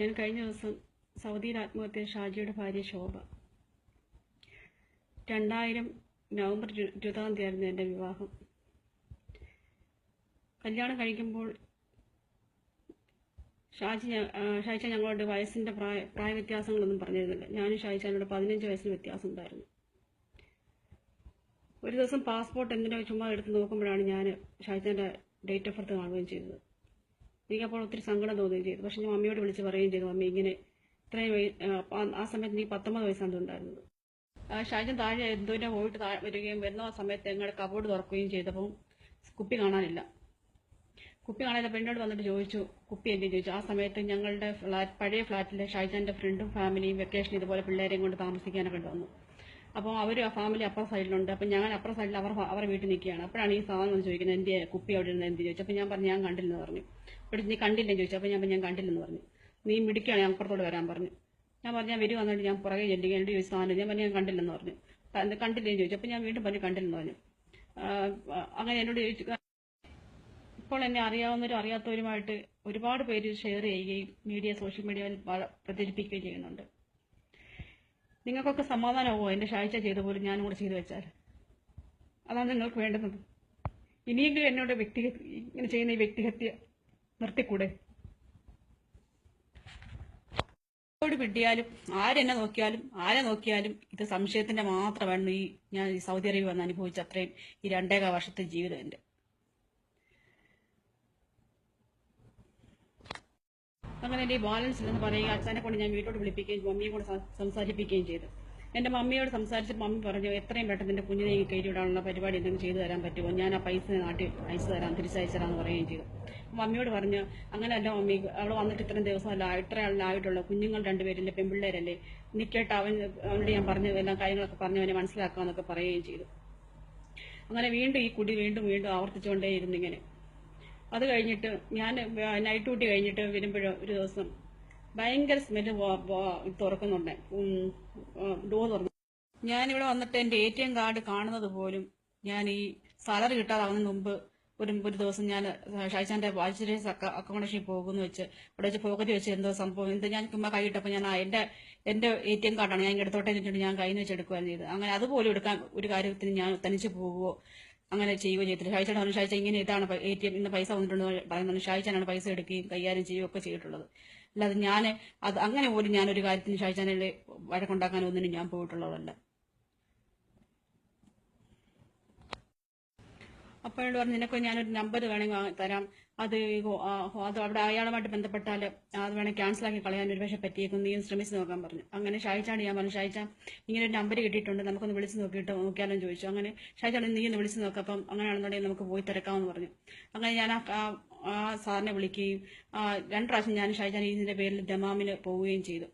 ഞാൻ കഴിഞ്ഞ ദിവസം സൗദിയിൽ ആത്മഹത്യ ഷാജിയുടെ ഭാര്യ ശോഭ. രണ്ടായിരം നവംബർ ഇരു- ഇരുപതാം തീയതി ആയിരുന്നു എന്റെ വിവാഹം. കല്യാണം കഴിക്കുമ്പോൾ ഷാജി ഞ- ഞങ്ങളുടെ വയസ്സിന്റെ പ്രായ പ്രായ വ്യത്യാസങ്ങളൊന്നും പറഞ്ഞിരുന്നില്ല. ഞാനും ഷാജിച്ചാനോട് പതിനഞ്ച് വയസ്സിന് വ്യത്യാസം ഉണ്ടായിരുന്നു ഒരു ദിവസം പാസ്പോർട്ട് എന്തിനോ ചുമ്മാ എടുത്ത് നോക്കുമ്പോഴാണ് ഞാൻ ഷാജിച്ചാന്റെ ഡേറ്റ് ഓഫ് ബർത്ത് കാണുകയും ചെയ്തത്. എനിക്കപ്പോൾ ഒത്തിരി സങ്കടം തോന്നുകയും ചെയ്തു. പക്ഷെ ഞാൻ മമ്മിയോട് വിളിച്ച് പറയുകയും ചെയ്തു മമ്മി ഇങ്ങനെ ഇത്രയും ആ, സമയത്ത് എനിക്ക് പത്തൊമ്പത് വയസ്സാണ് ഉണ്ടായിരുന്നത് ഷാജൻ താഴെ എന്തോരം പോയിട്ട് താഴെ വരികയും വരുന്ന. ആ സമയത്ത് ഞങ്ങളുടെ കബോർഡ് തുറക്കുകയും ചെയ്തപ്പോൾ കുപ്പി കാണാനില്ല. കുപ്പി കാണാതെ പെണ്ണോട് വന്നിട്ട് ചോദിച്ചു കുപ്പി എന്തിനു ചോദിച്ചു. ആ സമയത്ത് ഞങ്ങളുടെ ഫ്ലാറ്റ് പഴയ ഫ്ലാറ്റിലെ ഷാജാന്റെ ഫ്രണ്ടും ഫാമിലിയും വെക്കേഷൻ ഇതുപോലെ പിള്ളേരെയും കൊണ്ട് താമസിക്കാനൊക്കെ വന്നു അപ്പോൾ അവർ ആ ഫാമിലി അപ്പുറ സൈഡിലുണ്ട് അപ്പം ഞാൻ അപ്പുറ സൈഡിൽ അവർ അവരുടെ വീട്ടിൽ നിൽക്കുകയാണ്. അപ്പോഴാണ് ഈ സാധനം എന്ന് ചോദിക്കുന്നത് എന്റെ കുപ്പി അവിടെ ഇരുന്ന് എന്ത്? ചോദിച്ചു. അപ്പോൾ ഞാൻ പറഞ്ഞു ഞാൻ കണ്ടില്ലെന്ന് പറഞ്ഞു. ഇവിടെ നീ കണ്ടില്ലെന്ന് ചോദിച്ചു. അപ്പോൾ ഞാൻ ഞാൻ കണ്ടില്ലെന്ന് പറഞ്ഞു. നീ മിടിക്കുകയാണ് ഞാൻ അപ്പുറത്തോട് വരാൻ പറഞ്ഞു. ഞാൻ പറഞ്ഞു ഞാൻ വരുവാന്ന് വേണ്ടി ഞാൻ പുറകെ ചെല്ലുക എന്റെ ഒരു സാധനം ഞാൻ പറഞ്ഞു ഞാൻ കണ്ടില്ലെന്ന് പറഞ്ഞു. കണ്ടില്ലെന്ന് ചോദിച്ചു. അപ്പോൾ ഞാൻ വീണ്ടും പറഞ്ഞു കണ്ടില്ലെന്ന് പറഞ്ഞു. അങ്ങനെ എന്നോട് ചോദിച്ചു. ഇപ്പോൾ എന്നെ അറിയാവുന്നവരും അറിയാത്തവരുമായിട്ട് ഒരുപാട് പേര് ഷെയർ ചെയ്യുകയും മീഡിയ സോഷ്യൽ മീഡിയയിൽ പ്രചരിപ്പിക്കുകയും ചെയ്യുന്നുണ്ട്. നിങ്ങൾക്കൊക്കെ സമാധാനമാവോ എന്റെ ഷാഴ്ച ചെയ്ത പോലും ഞാനും കൂടെ ചെയ്തു വെച്ചാൽ അതാണ് നിങ്ങൾക്ക് വേണ്ടുന്നത്. ഇനിയെങ്കിലും എന്നോട് വ്യക്തിഹത്യ ഇങ്ങനെ ചെയ്യുന്ന ഈ വ്യക്തിഹത്യ നിർത്തിക്കൂടെ? ോട് പിടിയാലും ആരെന്നെ നോക്കിയാലും ആരെ നോക്കിയാലും ഇത് സംശയത്തിന്റെ മാത്രമാണ് ഈ ഞാൻ സൗദി അറേബ്യ വന്ന് അനുഭവിച്ച അത്രയും ഈ രണ്ടേക വർഷത്തെ ജീവിതം എന്റെ. അങ്ങനെ എന്റെ ബാലൻസ് ഇല്ലെന്ന് പറയുക അച്ഛനെ കൊണ്ട് ഞാൻ വീട്ടോട്ട് വിളിപ്പിക്കുകയും മമ്മിയെ കൂടെ സംസാരിപ്പിക്കുകയും ചെയ്തു. എന്റെ മമ്മിയോട് സംസാരിച്ചിട്ട് മമ്മി പറഞ്ഞു എത്രയും പെട്ടെന്ന് എന്റെ കുഞ്ഞിനെ ഈ കയറ്റി വിടാനുള്ള പരിപാടി എന്തെങ്കിലും ചെയ്തു തരാൻ പറ്റുമോ? ഞാൻ ആ പൈസ നാട്ടിൽ അയച്ചു തരാം തിരിച്ചയച്ചു തരാമെന്ന് പറയുകയും ചെയ്തു. മമ്മിയോട് പറഞ്ഞു അങ്ങനെയല്ല മമ്മി അവിടെ വന്നിട്ട് ഇത്രയും ദിവസമല്ല ഇത്ര ആയിട്ടുള്ള. കുഞ്ഞുങ്ങൾ രണ്ടുപേരില്ലേ പെൺപിള്ളേരല്ലേ. നിക്കട്ടെ അവൻ അവനോട് ഞാൻ പറഞ്ഞു എല്ലാം കാര്യങ്ങളൊക്കെ പറഞ്ഞു അവനെ മനസ്സിലാക്കാമെന്നൊക്കെ പറയുകയും ചെയ്തു. അങ്ങനെ വീണ്ടും ഈ കുടി വീണ്ടും വീണ്ടും ആവർത്തിച്ചുകൊണ്ടേയിരുന്നു ഇങ്ങനെ. അത് കഴിഞ്ഞിട്ട് ഞാൻ നൈറ്റ് ഡ്യൂട്ടി കഴിഞ്ഞിട്ട് വരുമ്പോഴോ ഒരു ദിവസം ഭയങ്കര സ്മെല്ല് തുറക്കുന്നുണ്ട്. ഡോർ തുറന്നു. ഞാനിവിടെ വന്നിട്ട് എന്റെ എ ടി എം കാർഡ് കാണുന്നത് പോലും ഞാൻ ഈ സാലറി കിട്ടാതാവുന്നതിന് മുമ്പ് ഒരു ഒരു ദിവസം ഞാൻ ഷാജാന്റെ വാച്ചിലേസ് അക്കോമഡേഷനിൽ പോകുന്നു വെച്ച് അവിടെ വെച്ച് പോക്കറ്റ് വെച്ച് എന്തോ സംഭവം എന്താ ഞാൻ ചുമ്മാ കൈയിട്ടപ്പോൾ ഞാൻ എന്റെ എന്റെ എ ടി എം കാർഡാണ് ഞാൻ എടുത്തോട്ടെ ഞാൻ കയ്യിൽ വെച്ച് എടുക്കുകയാണ് ചെയ്ത് അങ്ങനെ അതുപോലും എടുക്കാൻ ഒരു കാര്യത്തിന് ഞാൻ തനിച്ച് പോവുകയോ അങ്ങനെ ചെയ്യുകയും ചെയ്തിട്ട് ഷായിച്ചാണ് പറഞ്ഞു ഷായിച്ച ഇങ്ങനെ ഇതാണ് എ ടി എം ഇന്ന് പൈസ വന്നിട്ടുണ്ടെന്ന് പറയുന്നത് ഷായിച്ചാനാണ് പൈസ എടുക്കുകയും കൈകാര്യം ചെയ്യുകയും ഒക്കെ ചെയ്തിട്ടുള്ളത്. അല്ലാതെ ഞാൻ അത് അങ്ങനെ പോലും ഞാനൊരു കാര്യത്തിന് ഷായിച്ചാനെ വഴക്കുണ്ടാക്കാൻ ഒന്നിനും ഞാൻ പോയിട്ടുള്ളതല്ല. അപ്പോഴോട് പറഞ്ഞു നിനക്ക് ഞാനൊരു നമ്പർ വേണമെങ്കിൽ തരാം. അത് ആ അത് അവിടെ അയാളുമായിട്ട് ബന്ധപ്പെട്ടാൽ അത് വേണമെങ്കിൽ ക്യാൻസൽ ആക്കി കളയാൻ ഒരു പക്ഷേ പറ്റിയേക്കും. നീ ശ്രമിച്ച് നോക്കാൻ പറഞ്ഞു. അങ്ങനെ ഷായിച്ചാണ് ഞാൻ പറഞ്ഞു ഷായിച്ച ഇങ്ങനെ ഒരു നമ്പർ കിട്ടിയിട്ടുണ്ട്. നമുക്കൊന്ന് വിളിച്ച് നോക്കിയിട്ട് നോക്കിയാലും ചോദിച്ചു. അങ്ങനെ ഷായിച്ചാണ് നീ ഒന്ന് വിളിച്ച് നോക്കാം. അപ്പം അങ്ങനെയാണെന്നുണ്ടെങ്കിൽ നമുക്ക് പോയി തിരക്കാമെന്ന് പറഞ്ഞു. അങ്ങനെ ഞാൻ ആ- സാറിനെ വിളിക്കുകയും രണ്ട് പ്രാവശ്യം ഞാൻ ഷാജാൻ പേരിൽ ദമാമിന് പോവുകയും ചെയ്തു.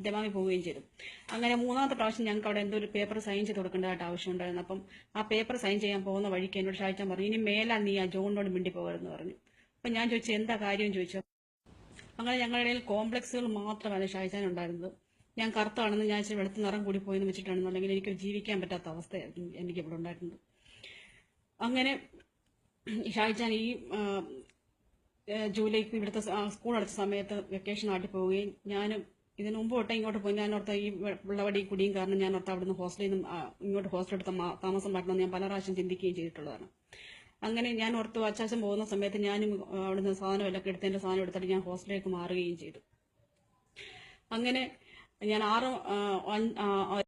ദമാമിൽ പോവുകയും ചെയ്തു. അങ്ങനെ മൂന്നാമത്തെ പ്രാവശ്യം ഞങ്ങൾക്ക് അവിടെ എന്തോ ഒരു പേപ്പർ സൈൻ ചെയ്ത് കൊടുക്കേണ്ടതായിട്ട് ആവശ്യമുണ്ടായിരുന്നു. അപ്പം ആ പേപ്പർ സൈൻ ചെയ്യാൻ പോകുന്ന വഴിക്ക് എന്നോട് ഷാജാൻ പറഞ്ഞു ഇനി മേലാ നീ ആ ജോണിനോട് മിണ്ടി പോകരുതെന്ന് പറഞ്ഞു. അപ്പൊ ഞാൻ ചോദിച്ചു എന്താ കാര്യം? ചോദിച്ചു. അങ്ങനെ ഞങ്ങളുടെ ഇടയിൽ കോംപ്ലക്സുകൾ മാത്രമാണ് ഷാജാനുണ്ടായിരുന്നത് ഞാൻ കറുത്താണെന്ന് ഞാൻ ഇച്ചിരി വെളുത്ത നിറം കൂടി പോയെന്ന് വെച്ചിട്ടാണെന്നുണ്ടെങ്കിൽ എനിക്ക് ജീവിക്കാൻ പറ്റാത്ത അവസ്ഥയായിരുന്നു എനിക്ക് ഇവിടെ ഉണ്ടായിരുന്നത്. അങ്ങനെ ഷാജാൻ ഈ ജൂലൈക്ക് ഇവിടുത്തെ സ്കൂൾ അടച്ച സമയത്ത് വെക്കേഷൻ നാട്ടിൽ പോവുകയും ഞാനും ഇതിനു മുമ്പ് തൊട്ടേ ഇങ്ങോട്ട് പോയി. ഞാൻ ഓർത്ത ഈ വിളവടി കുടിയും കാരണം ഞാൻ ഓർത്ത അവിടുന്ന് ഹോസ്റ്റലിൽ നിന്നും ഇങ്ങോട്ട് ഹോസ്റ്റൽ എടുത്ത താമസം മാറ്റണമെന്ന് ഞാൻ പല പ്രാവശ്യം ചിന്തിക്കുകയും ചെയ്തിട്ടുള്ളതാണ്. അങ്ങനെ ഞാൻ ഓർത്ത് അച്ചാച്ചൻ പോകുന്ന സമയത്ത് ഞാനും അവിടുന്ന് സാധനമെല്ലാം എടുത്ത് എന്റെ സാധനം എടുത്തിട്ട് ഞാൻ ഹോസ്റ്റലിലേക്ക് മാറുകയും ചെയ്തു. അങ്ങനെ ഞാൻ ആറ്